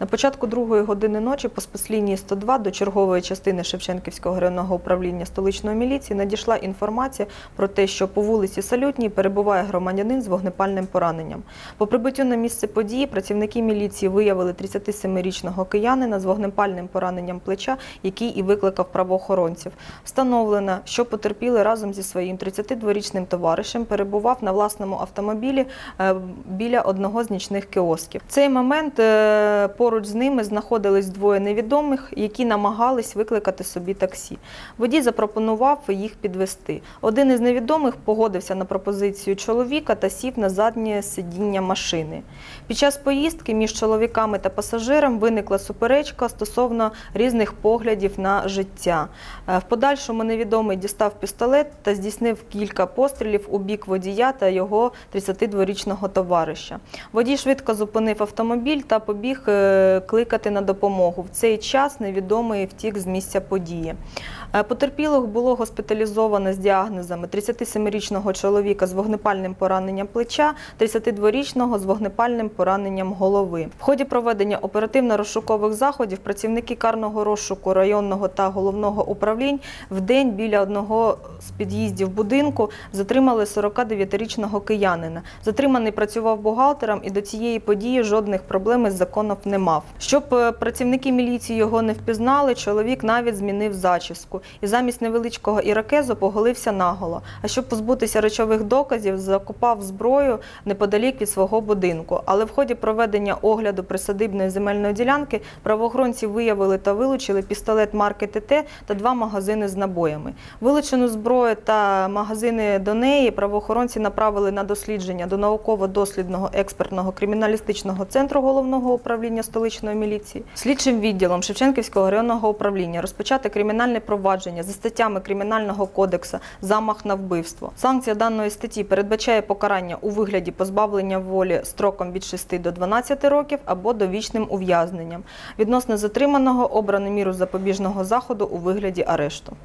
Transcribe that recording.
На початку другої години ночі по спецлінії 102 до чергової частини Шевченківського районного управління столичної міліції надійшла інформація про те, що по вулиці Салютній перебуває громадянин з вогнепальним пораненням. По прибуттю на місце події працівники міліції виявили 37-річного киянина з вогнепальним пораненням плеча, який і викликав правоохоронців. Встановлено, що потерпілий разом зі своїм 32-річним товаришем перебував на власному автомобілі е, біля одного з нічних кіосків. В цей момент е, поруч з ними знаходились двоє невідомих, які намагались викликати собі таксі. Водій запропонував їх підвести. Один із невідомих погодився на пропозицію чоловіка та сів на заднє сидіння машини. Під час поїздки між чоловіками та пасажиром виникла суперечка стосовно різних поглядів на життя. Е, В подальшому невідомий дістав пістолет та здійснив кілька пострілів у бік водія та його 32-річного товариша. Водій швидко зупинив автомобіль та побіг е, кликати на допомогу. В цей час невідомий втік з місця події. Е, Потерпілих було госпіталізовано з діагнозами 37-річного чоловіка з вогнепальним пораненням плеча, 32-річного з вогнепальним пораненням голови. В ході проведення оперативно-розшукових заходів працівники карного розшуку районного та головного управлінь в день біля одного з під'їздів будинку затримали 49-річного киянина. Затриманий працював бухгалтером і до цієї події жодних проблем із законом не мав. Щоб е, працівники міліції його не впізнали, чоловік навіть змінив зачіску і замість невеличкого ірокезу поголився наголо. А щоб позбутися речових доказів, закопав зброю неподалік від свого будинку. Але в ході проведення огляду присадибної земельної ділянки правоохоронці виявили та вилучили пістолет марки ТТ та два магазини з набоями. Вилучену зброю та магазини до неї правоохоронці направили на дослідження до науково-дослідного експертного криміналістичного центру головного управління столичної міліції. Слідчим відділом Шевченківського районного управління розпочати кримінальне провадження за статтями Кримінального кодексу замах на вбивство. Санкція даної статті передбачає покарання у вигляді позбавлення волі строком від 6 до 12 років або довічним ув'язненням. Відносно затриманого обрано міру запобіжного заходу у вигляді арешту.